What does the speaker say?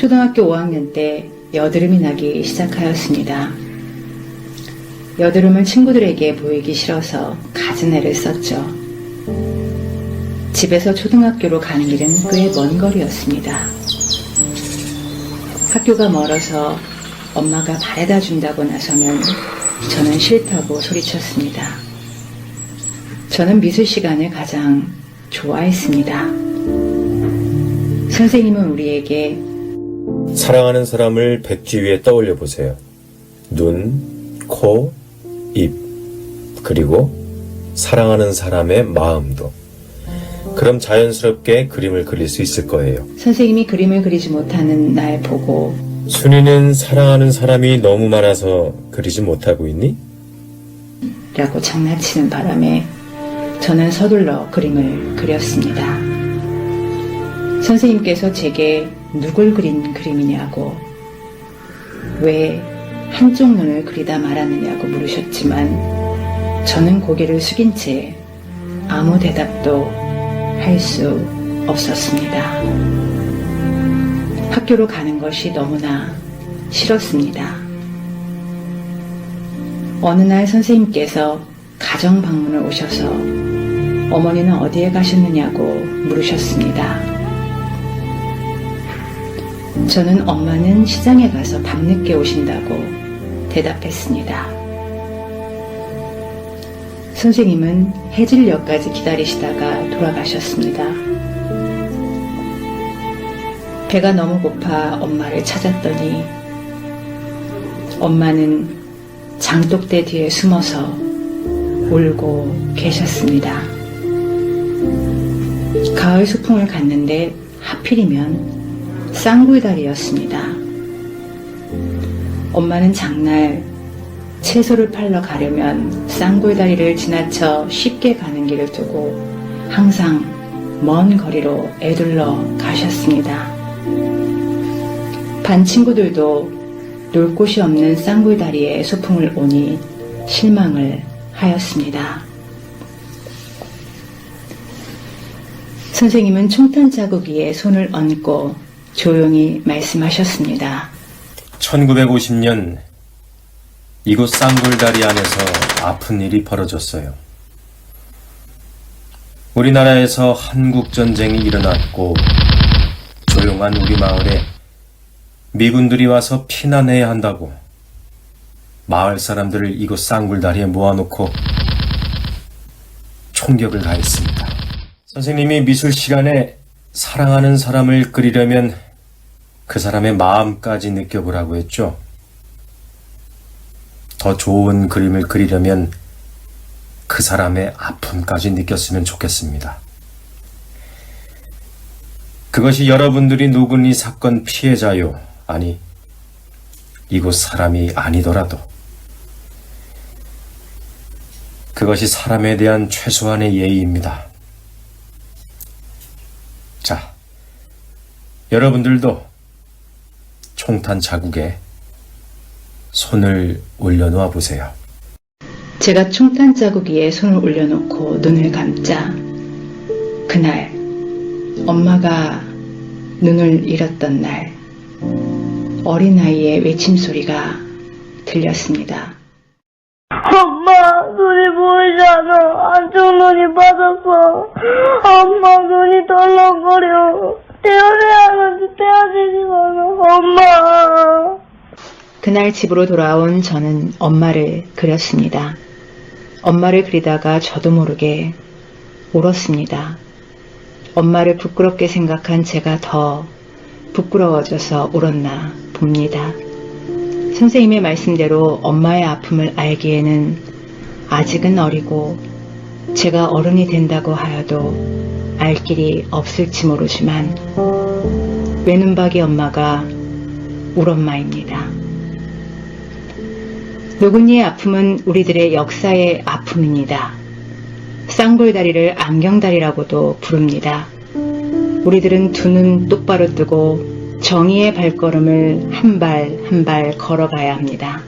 초등학교 5학년 때 여드름이 나기 시작하였습니다. 여드름을 친구들에게 보이기 싫어서 가진 애를 썼죠. 집에서 초등학교로 가는 길은 꽤 먼 거리였습니다. 학교가 멀어서 엄마가 바래다 준다고 나서면 저는 싫다고 소리쳤습니다. 저는 미술 시간을 가장 좋아했습니다. 선생님은 우리에게 사랑하는 사람을 백지 위에 떠올려 보세요. 눈, 코, 입, 그리고 사랑하는 사람의 마음도. 그럼 자연스럽게 그림을 그릴 수 있을 거예요. 선생님이 그림을 그리지 못하는 날 보고 순이는 사랑하는 사람이 너무 많아서 그리지 못하고 있니? 라고 장난치는 바람에 저는 서둘러 그림을 그렸습니다. 선생님께서 제게 누굴 그린 그림이냐고 왜 한쪽 눈을 그리다 말았느냐고 물으셨지만 저는 고개를 숙인 채 아무 대답도 할 수 없었습니다. 학교로 가는 것이 너무나 싫었습니다. 어느 날 선생님께서 가정 방문을 오셔서 어머니는 어디에 가셨느냐고 물으셨습니다. 저는 엄마는 시장에 가서 밤늦게 오신다고 대답했습니다. 선생님은 해질녘까지 기다리시다가 돌아가셨습니다. 배가 너무 고파 엄마를 찾았더니 엄마는 장독대 뒤에 숨어서 울고 계셨습니다. 가을 소풍을 갔는데 하필이면 쌍굴다리였습니다. 엄마는 장날 채소를 팔러 가려면 쌍굴다리를 지나쳐 쉽게 가는 길을 두고 항상 먼 거리로 애둘러 가셨습니다. 반 친구들도 놀 곳이 없는 쌍굴다리에 소풍을 오니 실망을 하였습니다. 선생님은 총탄 자국 위에 손을 얹고 조용히 말씀하셨습니다. 1950년 이곳 쌍굴다리 안에서 아픈 일이 벌어졌어요. 우리나라에서 한국 전쟁이 일어났고 조용한 우리 마을에 미군들이 와서 피난해야 한다고 마을 사람들을 이곳 쌍굴다리에 모아놓고 총격을 가했습니다. 선생님이 미술 시간에 사랑하는 사람을 그리려면 그 사람의 마음까지 느껴보라고 했죠. 더 좋은 그림을 그리려면 그 사람의 아픔까지 느꼈으면 좋겠습니다. 그것이 여러분들이 누군 이 사건 피해자요, 아니, 이곳 사람이 아니더라도, 그것이 사람에 대한 최소한의 예의입니다. 자, 여러분들도 총탄 자국에 손을 올려놓아 보세요. 제가 총탄 자국 위에 손을 올려놓고 눈을 감자 그날 엄마가 눈을 잃었던 날 어린아이의 외침 소리가 들렸습니다. 엄마 눈이 보이잖아 안쪽 눈이 빠졌어 엄마 눈이 덜렁거려 떼어내야 하는데 떼어지지 마라 엄마 그날 집으로 돌아온 저는 엄마를 그렸습니다. 엄마를 그리다가 저도 모르게 울었습니다. 엄마를 부끄럽게 생각한 제가 더 부끄러워져서 울었나 봅니다. 선생님의 말씀대로 엄마의 아픔을 알기에는 아직은 어리고 제가 어른이 된다고 하여도 알 길이 없을지 모르지만 외눈박이 엄마가 울 엄마입니다. 노근이의 아픔은 우리들의 역사의 아픔입니다. 쌍골다리를 안경다리라고도 부릅니다. 우리들은 두 눈 똑바로 뜨고 정의의 발걸음을 한 발 한발 걸어가야 합니다.